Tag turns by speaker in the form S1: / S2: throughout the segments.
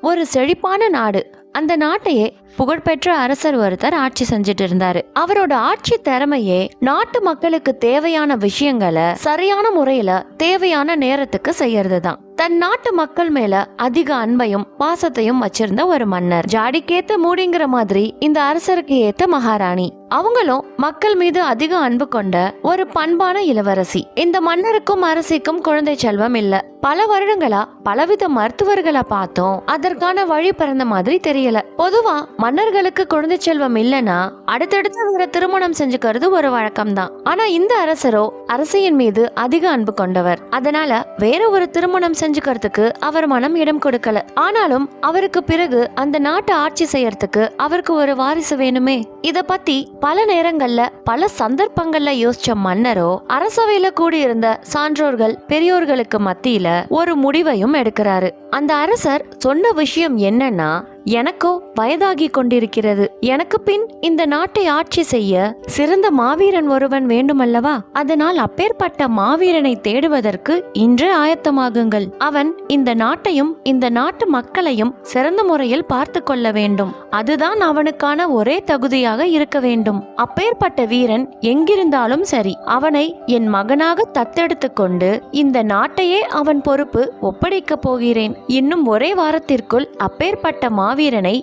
S1: ஒரு செழிப்பான நாடு. அந்த நாட்டையே புகழ்பெற்ற அரசர் ஒருத்தர் ஆட்சி செஞ்சுட்டு இருந்தாரு. அவரோட ஆட்சி திறமையே நாட்டு மக்களுக்கு தேவையான விஷயங்களை சரியான முறையில தேவையான நேரத்துக்கு செய்யறது தான் தன் நாட்டு மக்கள் மேல அதிக அன்பையும் பாசத்தையும் வச்சிருந்த ஒரு மன்னர். ஜாடிக்கேத்த மூடிங்கிற மாதிரி இந்த அரசருக்கு ஏத்த மகாராணி. அவங்களும் மக்கள் மீது அதிக அன்பு கொண்ட ஒரு பண்பான இளவரசி. இந்த மன்னருக்கும் அரசிக்கும் குழந்தை செல்வம் இல்ல. பல வருடங்களா பலவித மருத்துவர்களை பார்த்தோம். அதற்கான வழி பிறந்த மாதிரி தெரியல. பொதுவா மன்னர்களுக்கு குழந்தை செல்வம் இல்லனா அடுத்தடுத்து அவரை திருமணம் செஞ்சுக்கிறது ஒரு வழக்கம் தான் ஆனா இந்த அரசரோ அரசியின் மீது அதிக அன்பு கொண்டவர். அதனால வேற ஒரு திருமணம் செஞ்சுக்கிறதுக்கு அவர் மனம் இடம் கொடுக்கல. ஆனாலும் அவருக்கு பிறகு அந்த நாட்டை ஆட்சி செய்யறதுக்கு அவருக்கு ஒரு வாரிசு வேணுமே. இத பத்தி பல நேரங்கள்ல பல சந்தர்ப்பங்கள்ல யோசிச்ச மன்னரோ அரசவையில கூடியிருந்த சான்றோர்கள் பெரியோர்களுக்கு மத்தியில ஒரு முடிவையும் எடுக்கிறாரு. அந்த அரசர் சொன்ன விஷயம் என்னன்னா எனக்கோ வயதாகி கொண்டிருக்கிறது. எனக்கு பின் இந்த நாட்டை ஆட்சி செய்ய சிறந்த மாவீரன் ஒருவன் வேண்டுமல்லவா? அதனால் அப்பேற்பட்ட மாவீரனை தேடுவதற்கு இன்றே ஆயத்தமாகுங்கள். அவன் இந்த நாட்டையும் இந்த நாட்டு மக்களையும் சிறந்த முறையில் பார்த்து கொள்ள வேண்டும். அதுதான் அவனுக்கான ஒரே தகுதியாக இருக்க வேண்டும். அப்பேற்பட்ட வீரன் எங்கிருந்தாலும் சரி அவனை என் மகனாக தத்தெடுத்து கொண்டு இந்த நாட்டையே அவன் பொறுப்பு ஒப்படைக்கப் போகிறேன். இன்னும் ஒரே வாரத்திற்குள் அப்பேற்பட்ட மாவீரன்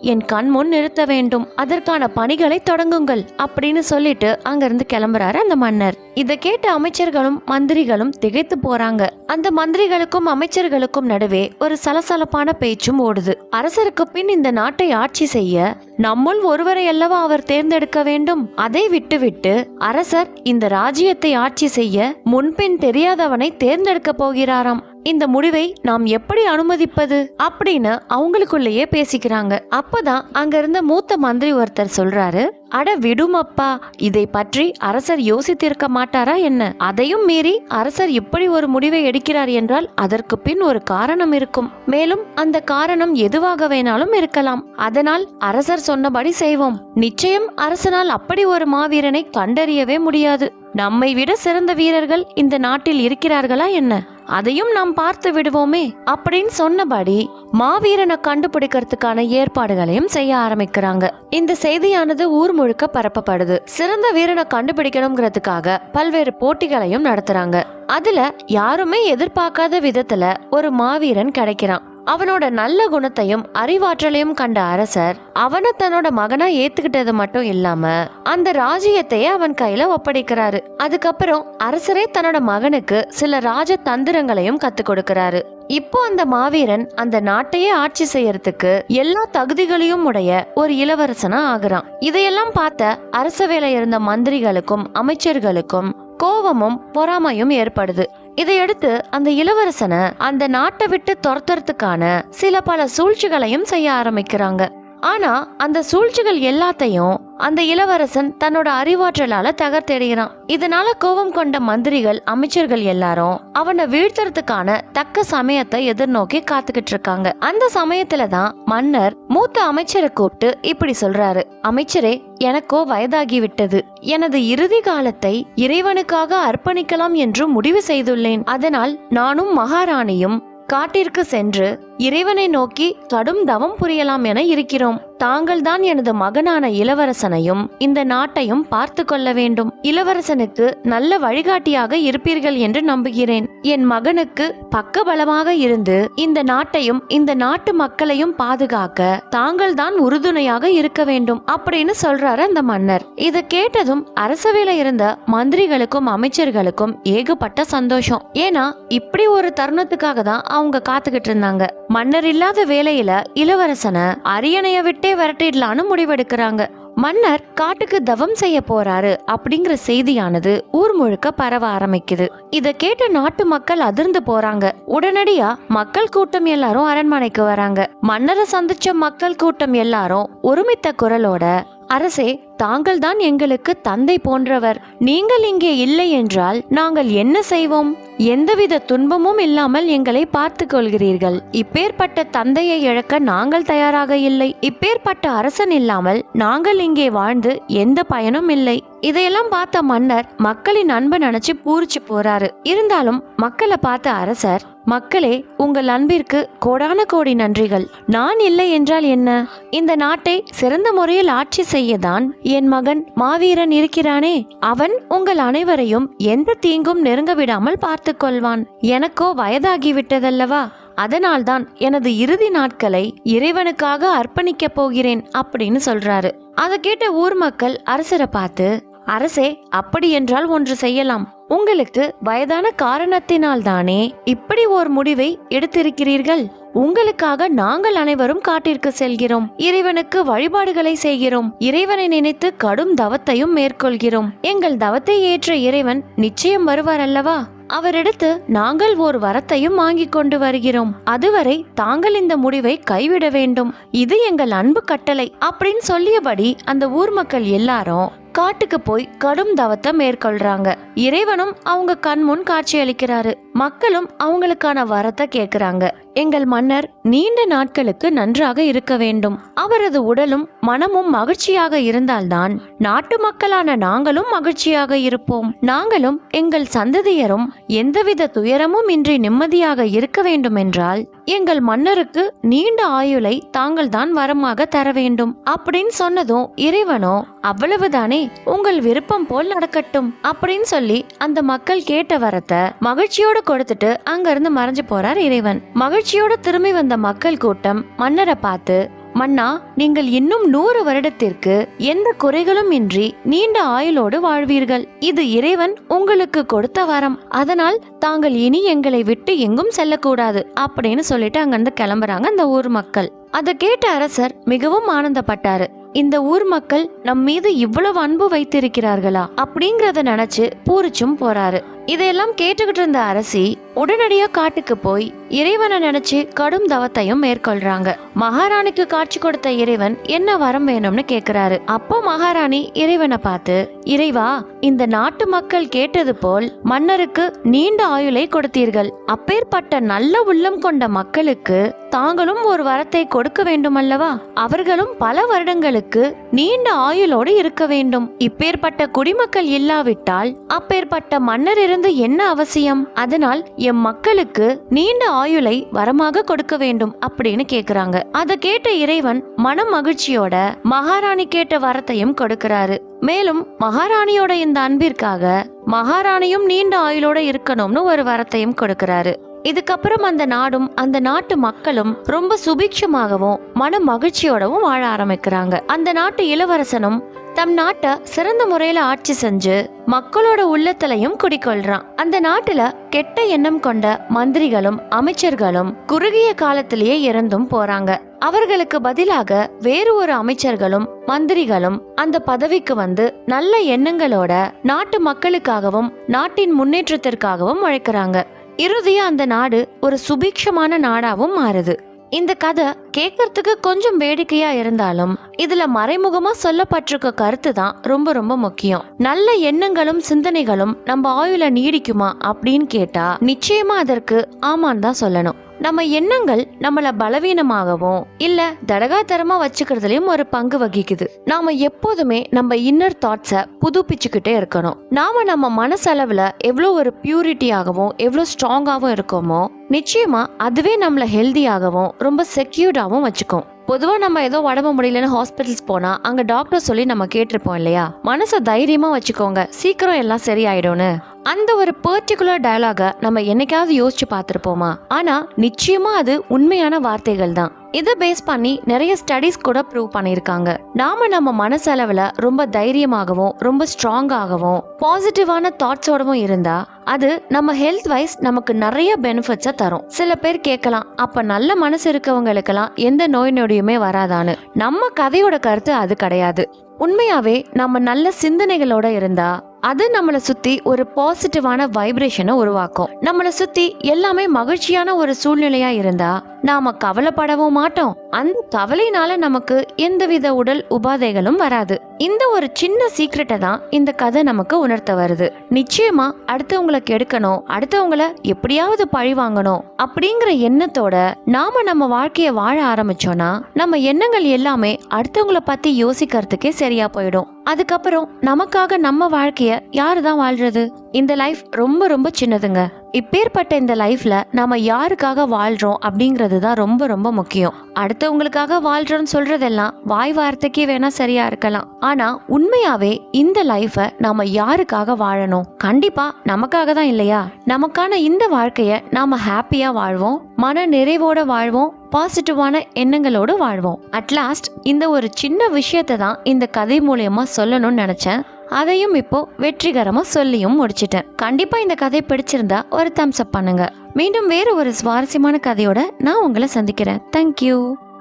S1: என் கண் முன் நிறுத்த வேண்டும். அதற்கான பணிகளை தொடங்குங்கள் அப்படின்னு சொல்லிட்டு அங்கிருந்து கிளம்புறாரு அந்த மன்னர். இதை கேட்ட அமைச்சர்களும் மந்திரிகளும் திகைத்து போறாங்க. அந்த மந்திரிகளுக்கும் அமைச்சர்களுக்கும் நடுவே ஒரு சலசலப்பான பேச்சும் ஓடுது. அரசருக்கு பின் இந்த நாட்டை ஆட்சி செய்ய நம்முள் ஒருவரை அல்லவா அவர் தேர்ந்தெடுக்க வேண்டும்? அதை விட்டுவிட்டு அரசர் இந்த ராஜ்யத்தை ஆட்சி செய்ய முன்பின் தெரியாதவனை தேர்ந்தெடுக்க போகிறாராம். இந்த முடிவை நாம் எப்படி அனுமதிப்பது அப்படின்னு அவங்களுக்குள்ளேயே பேசிக்கிறாங்க. அப்பதான் அங்க இருந்த மூத்த மந்திரி ஒருத்தர் சொல்றாரு அட விடுமப்பா இதை பற்றி அரசர் யோசித்திருக்க மாட்டாரா என்ன? அதையும் மீறி அரசர் இப்படி ஒரு முடிவை எடுக்கிறார் என்றால் அதற்கு பின் ஒரு காரணம் இருக்கும். மேலும் அந்த காரணம் எதுவாக வேணாலும் இருக்கலாம். அதனால் அரசர் சொன்னபடி செய்வோம். நிச்சயம் அரசனால் அப்படி ஒரு மாவீரனை கண்டறியவே முடியாது. நம்மை விட சிறந்த வீரர்கள் இந்த நாட்டில் இருக்கிறார்களா என்ன? அதையும் நாம் பார்த்து விடுவோமே அப்படின்னு சொன்னபடி மாவீரனை கண்டுபிடிக்கிறதுக்கான ஏற்பாடுகளையும் செய்ய ஆரம்பிக்கிறாங்க. இந்த செய்தியானது ஊர் முழுக்க பரப்பப்படுது. சிறந்த வீரனை கண்டுபிடிக்கணுங்கிறதுக்காக பல்வேறு போட்டிகளையும் நடத்துறாங்க. அதுல யாருமே எதிர்பார்க்காத விதத்துல ஒரு மாவீரன் கிடைக்கிறான். அவனோட நல்ல குணத்தையும் அறிவாற்றலையும் கண்ட அரசர் அவனை தன்னோட மகனா ஏத்துக்கிட்டது மட்டும் இல்லாம அந்த ராஜ்யத்தையே அவன் கையில ஒப்படைக்கிறாரு. அதுக்கப்புறம் அரசரே தன்னோட மகனுக்கு சில ராஜ தந்திரங்களையும் கத்து கொடுக்கிறாரு. இப்போ அந்த மாவீரன் அந்த நாட்டையே ஆட்சி செய்யறதுக்கு எல்லா தகுதிகளையும் உடைய ஒரு இளவரசனா ஆகுறான். இதையெல்லாம் பார்த்த அரச வேலை இருந்த மந்திரிகளுக்கும் அமைச்சர்களுக்கும் கோபமும் பொறாமையும் ஏற்படுது. இதையடுத்து அந்த இளவரசனை அந்த நாட்டை விட்டு துரத்துறதுக்கான சில பல சூழ்ச்சிகளையும் செய்ய ஆரம்பிக்கிறாங்க. ஆனா அந்த சூழ்ச்சிகள் எல்லாத்தையும் அந்த இளவரசன் தன்னோட அறிவாற்றலால தகர்த்தெடுகிறான் இதனால கோபம் கொண்ட மந்திரிகள் அமைச்சர்கள் எல்லாரும் அவனை வீழ்த்துறதுக்கான தக்க சமயத்தை எதிர்நோக்கி காத்துக்கிட்டு இருக்காங்க. அந்த சமயத்துல தான் மன்னர் மூத்த அமைச்சரை கூப்பிட்டு இப்படி சொல்றாரு. அமைச்சரே எனக்கோ வயதாகி விட்டது எனது இறுதி காலத்தை இறைவனுக்காக அர்ப்பணிக்கலாம் என்று முடிவு செய்துள்ளேன். அதனால் நானும் மகாராணியும் காட்டிற்கு சென்று இறைவனை நோக்கி கடும் தவம் புரியலாம் என இருக்கிறோம். தாங்கள் தான் எனது மகனான இளவரசனையும் இந்த நாட்டையும் பார்த்து கொள்ள வேண்டும். இளவரசனுக்கு நல்ல வழிகாட்டியாக இருப்பீர்கள் என்று நம்புகிறேன். என் மகனுக்கு பக்கபலமாக இருந்து இந்த நாட்டையும் இந்த நாட்டு மக்களையும் பாதுகாக்க தாங்கள் தான் உறுதுணையாக இருக்க வேண்டும் அப்படின்னு சொல்றாரு அந்த மன்னர். இதை கேட்டதும் அரசவையில இருந்த மந்திரிகளுக்கும் அமைச்சர்களுக்கும் ஏகப்பட்ட சந்தோஷம். ஏன்னா இப்படி ஒரு தருணத்துக்காக தான் அவங்க காத்துக்கிட்டு இருந்தாங்க. மன்னர் இல்லாத வேலையில இளவரசனை அரியணைய விட்டே விரட்டிடலான்னு முடிவெடுக்கிறாங்க. மன்னர் காட்டுக்கு தவம் செய்ய போறாரு அப்படிங்கிற செய்தியானது ஊர் முழுக்க பரவ ஆரம்பிக்குது. இத கேட்ட நாட்டு மக்கள் அதிர்ந்து போறாங்க. உடனடியா மக்கள் கூட்டம் எல்லாரும் அரண்மனைக்கு வராங்க. மன்னரை சந்திச்ச மக்கள் கூட்டம் எல்லாரும் ஒருமித்த குரலோட அரசே தாங்கள் தான் எங்களுக்கு தந்தை போன்றவர். நீங்கள் இங்கே இல்லை என்றால் நாங்கள் என்ன செய்வோம்? எந்தவித துன்பமும் இல்லாமல் எங்களை பார்த்து கொள்கிறீர்கள். இப்பேற்பட்ட தந்தையை இழக்க நாங்கள் தயாராக இல்லை. இப்பேற்பட்ட அரசன் இல்லாமல் நாங்கள் இங்கே வாழ்ந்து எந்த பயனும் இல்லை. இதையெல்லாம் பார்த்த மன்னர் மக்களின் அன்பு நினைச்சு பூரிச்சு போறாரு. இருந்தாலும் மக்களை பார்த்த அரசர் மக்களே உங்கள் அன்பிற்கு கோடான கோடி நன்றிகள். நான் இல்லை என்றால் என்ன? இந்த நாட்டை சிறந்த முறையில் ஆட்சி செய்யதான் என் மகன் மாவீரன் இருக்கிறானே. அவன் உங்கள் அனைவரையும் எந்த தீங்கும் நெருங்க விடாமல் பார்த்து கொள்வான். எனக்கோ வயதாகிவிட்டதல்லவா? அதனால்தான் எனது இறுதி நாட்களை இறைவனுக்காக அர்ப்பணிக்க போகிறேன் அப்படின்னு சொல்றாரு. அதை கேட்ட ஊர் மக்கள் அரசரை பார்த்து அரசே அப்படி என்றால் ஒன்று செய்யலாம். உங்களுக்கு வயதான காரணத்தினால் தானே இப்படி ஓர் முடிவை எடுத்திருக்கிறீர்கள்? உங்களுக்காக நாங்கள் அனைவரும் காட்டிற்கு செல்கிறோம். இறைவனுக்கு வழிபாடுகளை செய்கிறோம். இறைவனை நினைத்து கடும் தவத்தையும் மேற்கொள்கிறோம். எங்கள் தவத்தை ஏற்ற இறைவன் நிச்சயம் வருவார் அல்லவா அவரிடத்து நாங்கள் ஓர் வரத்தையும் வாங்கி கொண்டு வருகிறோம். அதுவரை தாங்கள் இந்த முடிவை கைவிட வேண்டும். இது எங்கள் அன்பு கட்டளை. அப்படின்னு சொல்லியபடி அந்த ஊர் மக்கள் எல்லாரும் காட்டுக்கு போய் கடும் தவத்தை மேற்கொள்றாங்க. இறைவனும் அவங்க கண்முன் காட்சியளிக்கிறாரு. மக்களும் அவங்களுக்கான வரத்தை கேட்கிறாங்க எங்கள் மன்னர் நீண்ட நாட்களுக்கு நன்றாக இருக்க வேண்டும். அவரது உடலும் மனமும் மகிழ்ச்சியாக இருந்தால்தான் நாட்டு மக்களான நாங்களும் மகிழ்ச்சியாக இருப்போம். நாங்களும் எங்கள் சந்ததியரும் எந்தவித துயரமும் இன்றி நிம்மதியாக இருக்க வேண்டும் என்றால் எங்கள் மன்னருக்கு நீண்ட ஆயுளை தாங்கள் தான் வரமாக தர வேண்டும். அப்படின்னு சொன்னதும் இறைவனோ அவ்வளவுதானே? உங்கள் விருப்பம் போல் நடக்கட்டும். அப்படின்னு சொல்லி அந்த மக்கள் கேட்ட வரத்தை மகிழ்ச்சியோட கொடுத்துட்டு அங்கிருந்து மறைஞ்சு போறார் இறைவன். மகிழ்ச்சியோட திரும்பி வந்த மக்கள் கூட்டம் மன்னரை பார்த்து மன்னா நீங்கள் இன்னும் நூறு வருடத்திற்கு எந்த குறைகளும் இன்றி நீண்ட ஆயுளோடு வாழ்வீர்கள். இது இறைவன் உங்களுக்கு கொடுத்த வரம். அதனால் தாங்கள் இனி எங்களை விட்டு எங்கும் செல்லக்கூடாது அப்படின்னு சொல்லிட்டு அங்கிருந்து கிளம்புறாங்க அந்த ஊர் மக்கள். அதை கேட்ட அரசர் மிகவும் ஆனந்தப்பட்டாரு. இந்த ஊர் மக்கள் நம் மீது இவ்வளவு அன்பு வைத்திருக்கிறார்களா? அப்படிங்கறத நினைச்சு பூரிச்சும் போறாரு. இதையெல்லாம் கேட்டுக்கிட்டு இருந்த அரசி உடனடியா காட்டுக்கு போய் இறைவனை நினைச்சு கடும் தவத்தையும் மேற்கொள்றாங்க. மகாராணிக்கு காட்சி கொடுத்த இறைவன் என்ன வரம் வேணும்னு கேக்குறாரு. அப்போ மகாராணி இறைவனை பார்த்து இறைவா இந்த நாட்டு மக்கள் கேட்டது போல் மன்னருக்கு நீண்ட ஆயுளை கொடுத்தீர்கள். அப்பேற்பட்ட நல்ல உள்ளம் கொண்ட மக்களுக்கு தாங்களும் ஒரு வரத்தை கொடுக்க வேண்டும் அல்லவா அவர்களும் பல வருடங்களுக்கு நீண்ட ஆயுளோடு இருக்க வேண்டும். இப்பேற்பட்ட குடிமக்கள் இல்லாவிட்டால் அப்பேற்பட்ட மன்னர் இருந்த என்ன அவசியம்? அதனால் எம் மக்களுக்கு நீண்ட ஆயுளை வரமாக கொடுக்க வேண்டும் அப்படின்னு கேக்குறாங்க. அதை கேட்ட இறைவன் மன மகிழ்ச்சியோட மகாராணி கேட்ட வரத்தையும் கொடுக்கறாரு. மேலும் மகாராணியோட இந்த அன்பிற்காக மகாராணியும் நீண்ட ஆயுளோட இருக்கணும்னு ஒரு வரத்தையும் கொடுக்கிறாரு. இதுக்கப்புறம் அந்த நாடும் அந்த நாட்டு மக்களும் ரொம்ப சுபிக்ஷமாகவும் மன மகிழ்ச்சியோடவும் வாழ ஆரம்பிக்கிறாங்க. அந்த நாட்டு இளவரசனும் தம் நாட்டை சிறந்த முறையில ஆட்சி செஞ்சு மக்களோட உள்ளத்திலையும் குடிக்கொள்றான் அந்த நாட்டுல கெட்ட எண்ணம் கொண்ட மந்திரிகளும் அமைச்சர்களும் குறுகிய காலத்திலேயே இறந்தும் போறாங்க. அவர்களுக்கு பதிலாக வேறு ஒரு அமைச்சர்களும் மந்திரிகளும் அந்த பதவிக்கு வந்து நல்ல எண்ணங்களோட நாட்டு மக்களுக்காகவும் நாட்டின் முன்னேற்றத்திற்காகவும் உழைக்கிறாங்க. இறுதியா அந்த நாடு ஒரு சுபிக்ஷமான நாடாவும் மாறுது. இந்த கதை கேட்கறதுக்கு கொஞ்சம் வேடிக்கையா இருந்தாலும் இதுல மறைமுகமா சொல்லப்பட்டிருக்க கருத்து தான் ரொம்ப ரொம்ப முக்கியம். நல்ல எண்ணங்களும் சிந்தனைகளும் நம்ம ஆயுள நீடிக்குமா அப்படின்னு கேட்டா நிச்சயமா அதற்கு ஆமான்னு தான் சொல்லணும். நம்ம எண்ணங்கள் நம்மளை பலவீனமாகவும் இல்ல தடகாத்தரமா வச்சுக்கிறதுலயும் ஒரு பங்கு வகிக்குது. நாம எப்போதுமே நம்ம இன்னர் தாட்ஸை புதுப்பிச்சுக்கிட்டே இருக்கணும். நாம நம்ம மனசளவுல எவ்வளோ ஒரு பியூரிட்டியாகவும் எவ்வளோ ஸ்ட்ராங்காகவும் இருக்கோமோ நிச்சயமா அதுவே நம்மள ஹெல்த்தியாகவும் ரொம்ப செக்யூர்டாகவும் வச்சுக்கும். பொதுவா நம்ம ஏதோ உடம்பு முடியலன்னு ஹாஸ்பிட்டல்ஸ் போனா அங்க டாக்டர் சொல்லி நம்ம கேட்டிருப்போம் இல்லையா? மனசை தைரியமா வச்சுக்கோங்க. சீக்கிரம் எல்லாம் சரியாயிடும்னு. அந்த ஒரு பர்டிகுலர் டயலாக நம்ம என்னைக்காவது யோசிச்சு பார்த்துருப்போமா? ஆனால் நிச்சயமா அது உண்மையான வார்த்தைகள் தான். இதை பேஸ் பண்ணி நிறைய ஸ்டடீஸ் கூட ப்ரூவ் பண்ணியிருக்காங்க. நாம நம்ம மனசளவில் ரொம்ப தைரியமாகவும் ரொம்ப ஸ்ட்ராங்காகவும் பாசிட்டிவான தாட்ஸோடவும் இருந்தா அது நம்ம ஹெல்த் வைஸ் நமக்கு நிறைய பெனிஃபிட்ஸை தரும். சில பேர் கேட்கலாம் அப்ப நல்ல மனசு இருக்கவங்களுக்கெல்லாம் எந்த நோய் நொடியுமே வராதான்னு. நம்ம கதையோட கருத்து அது கிடையாது. உண்மையாவே நம்ம நல்ல சிந்தனைகளோட இருந்தா அது நம்மளை சுத்தி ஒரு பாசிட்டிவான வைப்ரேஷனை உருவாக்கும். நம்மளை சுத்தி எல்லாமே மகிழ்ச்சியான ஒரு சூழ்நிலையா இருந்தா நாம கவலைப்படவும் மாட்டோம். அந்த கவலையினால நமக்கு எந்தவித உடல் உபாதைகளும் வராது. இந்த ஒரு சின்ன சீக்ரெட்டை தான் இந்த கதை நமக்கு உணர்த்த வருது. நிச்சயமா அடுத்தவங்களை கெடுக்கணும் அடுத்தவங்கள எப்படியாவது பழி வாங்கணும் அப்படிங்கிற எண்ணத்தோட நாம நம்ம வாழ்க்கைய வாழ ஆரம்பிச்சோம்னா நம்ம எண்ணங்கள் எல்லாமே அடுத்தவங்களை பத்தி யோசிக்கிறதுக்கே சரியா போயிடும். அதுக்கப்புறம் நமக்காக நம்ம வாழ்க்கைய யாரு தான் வாழ்றது? இந்த லைஃப் ரொம்ப ரொம்ப சின்னதுங்க. இப்பேற்பட்ட இந்த லைஃப்பில் நம்ம யாருக்காக வாழ்கிறோம் அப்படிங்கிறது தான் ரொம்ப ரொம்ப முக்கியம். அடுத்தவங்களுக்காக வாழ்கிறோம்னு சொல்கிறதெல்லாம் வாய் வார்த்தைக்கே வேணால் சரியாக இருக்கலாம். ஆனால் உண்மையாகவே இந்த லைஃபை நாம் யாருக்காக வாழணும்? கண்டிப்பாக நமக்காக தான் இல்லையா? நமக்கான இந்த வாழ்க்கையை நாம் ஹாப்பியாக வாழ்வோம் மன நிறைவோட வாழ்வோம் பாசிட்டிவான எண்ணங்களோடு வாழ்வோம். அட்லாஸ்ட் இந்த ஒரு சின்ன விஷயத்தை தான் இந்த கதை மூலயமா சொல்லணும்னு நினச்சேன். அதையும் இப்போ வெற்றிகரமாக சொல்லியும் முடிச்சிட்டேன். கண்டிப்பாக இந்த கதை பிடிச்சிருந்தா ஒரு தம்ஸ் அப் பண்ணுங்க. மீண்டும் வேறு ஒரு சுவாரஸ்யமான கதையோட நான் உங்களை சந்திக்கிறேன். தேங்க்யூ